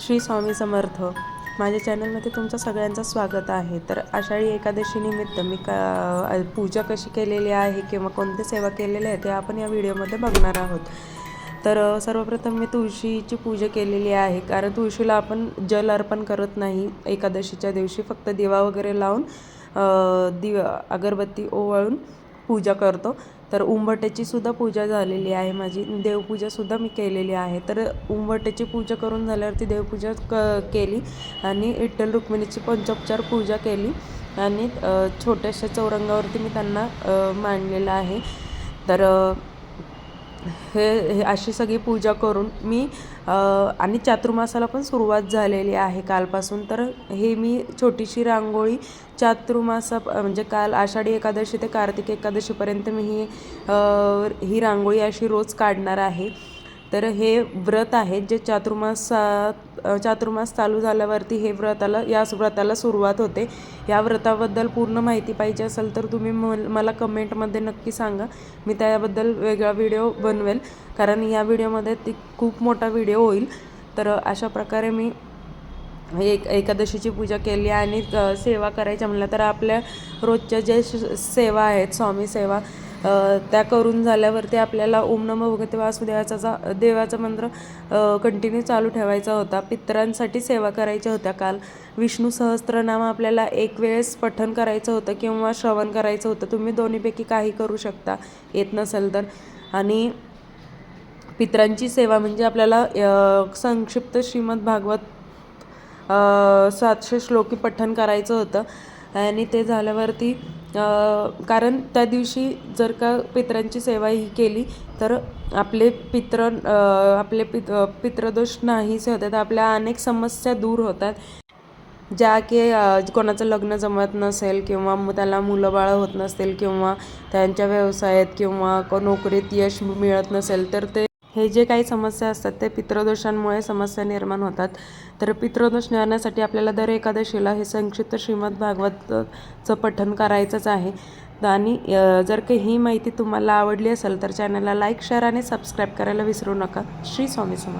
श्री स्वामी समर्थ. माझ्या चॅनलमध्ये तुमचं सगळ्यांचं स्वागत आहे. तर आषाढी एकादशीनिमित्त मी का पूजा कशी केलेली आहे किंवा कोणत्या सेवा केलेल्या आहेत ते आपण या व्हिडिओमध्ये बघणार आहोत. तर सर्वप्रथम मी तुळशीची पूजा केलेली आहे. कारण तुळशीला आपण जल अर्पण करत नाही. एकादशीच्या दिवशी फक्त दिवा वगैरे लावून दिवा अगरबत्ती ओवाळून पूजा करतो. तर उंबरट्याची सुद्धा पूजा झालेली आहे माझी. देवपूजासुद्धा मी केलेली आहे. तर उंबरट्याची पूजा करून झाल्यावरती देवपूजा क केली आणि विठ्ठल रुक्मिणीची पंचोपचार पूजा केली आणि छोट्याशा चौरंगावरती मी त्यांना मांडलेलं आहे. तर हे हे अशी सगळी पूजा करून मी आणि चातुर्मासाला पण सुरुवात झालेली आहे कालपासून. तर हे मी छोटीशी रांगोळी चातुर्मासा म्हणजे काल आषाढी एकादशी ते कार्तिक एकादशीपर्यंत मी ही ही रांगोळी अशी रोज काढणार आहे. तर हे व्रत आहे जे चातुर्मासात चातुर्मास चालू झाल्यावरती हे व्रताला याच व्रताला सुरुवात होते. या व्रताबद्दल पूर्ण माहिती पाहिजे असेल तर तुम्ही म मला कमेंटमध्ये नक्की सांगा. मी त्याबद्दल वेगळा व्हिडिओ बनवेल कारण या व्हिडिओमध्ये ती खूप मोठा व्हिडिओ होईल. तर अशा प्रकारे मी एक एकादशीची पूजा केली आणि सेवा करायच्या म्हणलं तर आपल्या रोजच्या ज्या सेवा आहेत स्वामी सेवा त्या करून झाल्यावरती आपल्याला ओम नमो भगवते वासुदेवाचा जा- देवाचा मंत्र कंटिन्यू चालू ठेवायचा होता. पितरांसाठी सेवा करायच्या होत्या काल. विष्णू सहस्त्रनाम आपल्याला एक वेळेस पठन करायचं होतं किंवा श्रवण करायचं होतं. तुम्ही दोन्हीपैकी काही करू शकता. येत नसेल तर. आणि पितरांची सेवा म्हणजे आपल्याला संक्षिप्त श्रीमद भागवत सातशे श्लोकी पठण करायचं होतं. आणि ते झाल्यावरती कारण त्या दिवशी जर का पितरांची सेवा ही केली तर आपले पित्र आपले पित पित्रदोष नाहीसे होतात आपल्या अनेक समस्या दूर होतात. ज्या की कोणाचं लग्न जमत नसेल किंवा मग त्याला मुलं बाळं होत नसतील किंवा त्यांच्या व्यवसायात किंवा नोकरीत यश मिळत नसेल तर ते हे जे काही समस्या असतात ते पितृदोषांमुळे समस्या निर्माण होतात. तर पितृदोष निवारण्यासाठी आपल्याला दर एकादशीला हे संक्षिप्त श्रीमद भागवतचं पठन करायचंच आहे. आणि जर काही ही माहिती तुम्हाला आवडली असेल तर चॅनलला लाईक शेअर आणि सबस्क्राईब करायला विसरू नका. श्री स्वामी समर्थ.